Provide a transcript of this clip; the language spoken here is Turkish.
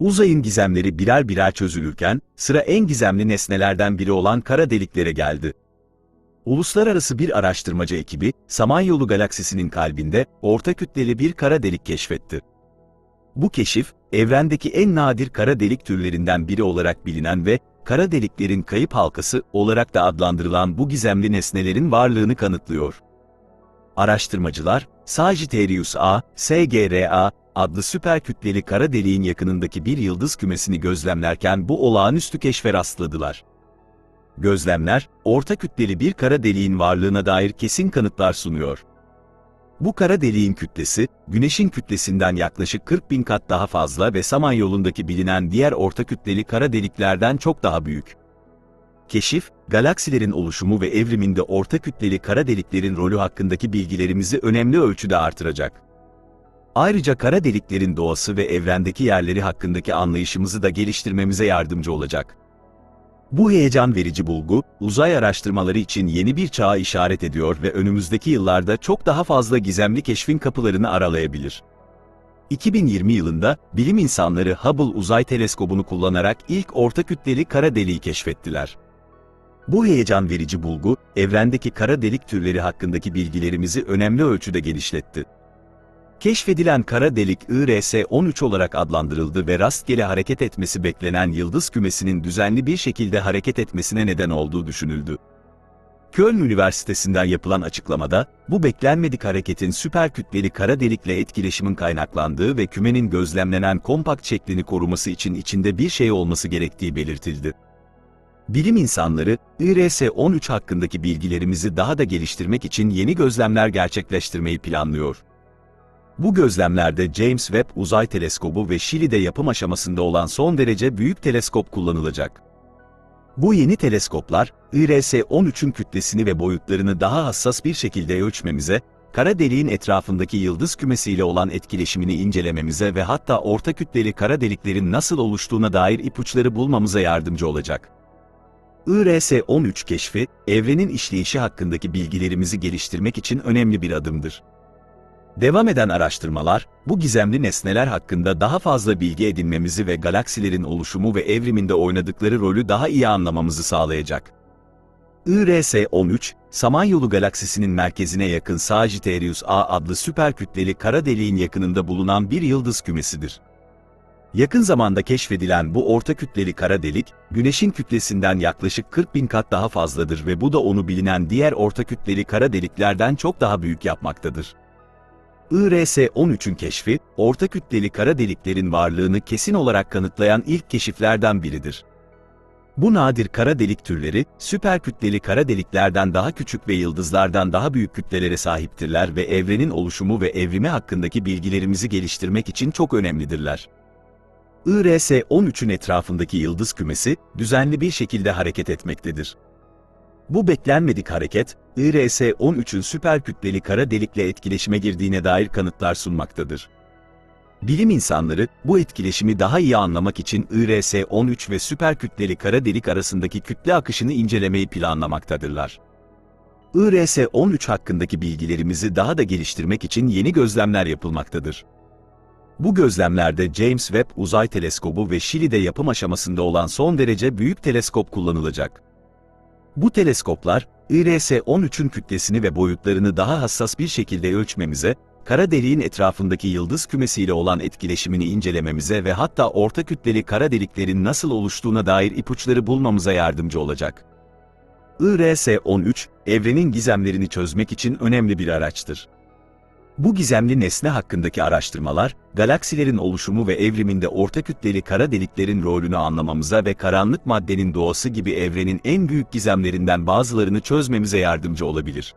Uzayın gizemleri birer birer çözülürken, sıra en gizemli nesnelerden biri olan kara deliklere geldi. Uluslararası bir araştırmacı ekibi, Samanyolu galaksisinin kalbinde orta kütleli bir kara delik keşfetti. Bu keşif, evrendeki en nadir kara delik türlerinden biri olarak bilinen ve kara deliklerin kayıp halkası olarak da adlandırılan bu gizemli nesnelerin varlığını kanıtlıyor. Araştırmacılar, Sagittarius A, SGRA adlı süper kütleli kara deliğin yakınındaki bir yıldız kümesini gözlemlerken bu olağanüstü keşfe rastladılar. Gözlemler, orta kütleli bir kara deliğin varlığına dair kesin kanıtlar sunuyor. Bu kara deliğin kütlesi, Güneş'in kütlesinden yaklaşık 40 bin kat daha fazla ve Samanyolu'ndaki bilinen diğer orta kütleli kara deliklerden çok daha büyük. Keşif, galaksilerin oluşumu ve evriminde orta kütleli kara deliklerin rolü hakkındaki bilgilerimizi önemli ölçüde artıracak. Ayrıca kara deliklerin doğası ve evrendeki yerleri hakkındaki anlayışımızı da geliştirmemize yardımcı olacak. Bu heyecan verici bulgu, uzay araştırmaları için yeni bir çağa işaret ediyor ve önümüzdeki yıllarda çok daha fazla gizemli keşfin kapılarını aralayabilir. 2020 yılında, bilim insanları Hubble Uzay Teleskobu'nu kullanarak ilk orta kütleli kara deliği keşfettiler. Bu heyecan verici bulgu, evrendeki kara delik türleri hakkındaki bilgilerimizi önemli ölçüde genişletti. Keşfedilen kara delik IRS-13 olarak adlandırıldı ve rastgele hareket etmesi beklenen yıldız kümesinin düzenli bir şekilde hareket etmesine neden olduğu düşünüldü. Köln Üniversitesi'nden yapılan açıklamada, bu beklenmedik hareketin süper kütleli kara delikle etkileşimin kaynaklandığı ve kümenin gözlemlenen kompakt şeklini koruması için içinde bir şey olması gerektiği belirtildi. Bilim insanları, IRS-13 hakkındaki bilgilerimizi daha da geliştirmek için yeni gözlemler gerçekleştirmeyi planlıyor. Bu gözlemlerde James Webb Uzay Teleskobu ve Şili'de yapım aşamasında olan son derece büyük teleskop kullanılacak. Bu yeni teleskoplar, IRS-13'ün kütlesini ve boyutlarını daha hassas bir şekilde ölçmemize, kara deliğin etrafındaki yıldız kümesiyle olan etkileşimini incelememize ve hatta orta kütleli kara deliklerin nasıl oluştuğuna dair ipuçları bulmamıza yardımcı olacak. IRS-13 keşfi, evrenin işleyişi hakkındaki bilgilerimizi geliştirmek için önemli bir adımdır. Devam eden araştırmalar, bu gizemli nesneler hakkında daha fazla bilgi edinmemizi ve galaksilerin oluşumu ve evriminde oynadıkları rolü daha iyi anlamamızı sağlayacak. IRS-13, Samanyolu galaksisinin merkezine yakın Sagittarius A adlı süper kütleli kara deliğin yakınında bulunan bir yıldız kümesidir. Yakın zamanda keşfedilen bu orta kütleli kara delik, Güneş'in kütlesinden yaklaşık 40 bin kat daha fazladır ve bu da onu bilinen diğer orta kütleli kara deliklerden çok daha büyük yapmaktadır. IRS-13'ün keşfi, orta kütleli kara deliklerin varlığını kesin olarak kanıtlayan ilk keşiflerden biridir. Bu nadir kara delik türleri, süper kütleli kara deliklerden daha küçük ve yıldızlardan daha büyük kütlelere sahiptirler ve evrenin oluşumu ve evrimi hakkındaki bilgilerimizi geliştirmek için çok önemlidirler. IRS-13'ün etrafındaki yıldız kümesi, düzenli bir şekilde hareket etmektedir. Bu beklenmedik hareket, IRS-13'ün süper kütleli kara delikle etkileşime girdiğine dair kanıtlar sunmaktadır. Bilim insanları, bu etkileşimi daha iyi anlamak için IRS-13 ve süper kütleli kara delik arasındaki kütle akışını incelemeyi planlamaktadırlar. IRS-13 hakkındaki bilgilerimizi daha da geliştirmek için yeni gözlemler yapılmaktadır. Bu gözlemlerde James Webb Uzay Teleskobu ve Şili'de yapım aşamasında olan son derece büyük teleskop kullanılacak. Bu teleskoplar, IRS-13'ün kütlesini ve boyutlarını daha hassas bir şekilde ölçmemize, kara deliğin etrafındaki yıldız kümesiyle olan etkileşimini incelememize ve hatta orta kütleli kara deliklerin nasıl oluştuğuna dair ipuçları bulmamıza yardımcı olacak. IRS-13, evrenin gizemlerini çözmek için önemli bir araçtır. Bu gizemli nesne hakkındaki araştırmalar, galaksilerin oluşumu ve evriminde orta kütleli kara deliklerin rolünü anlamamıza ve karanlık maddenin doğası gibi evrenin en büyük gizemlerinden bazılarını çözmemize yardımcı olabilir.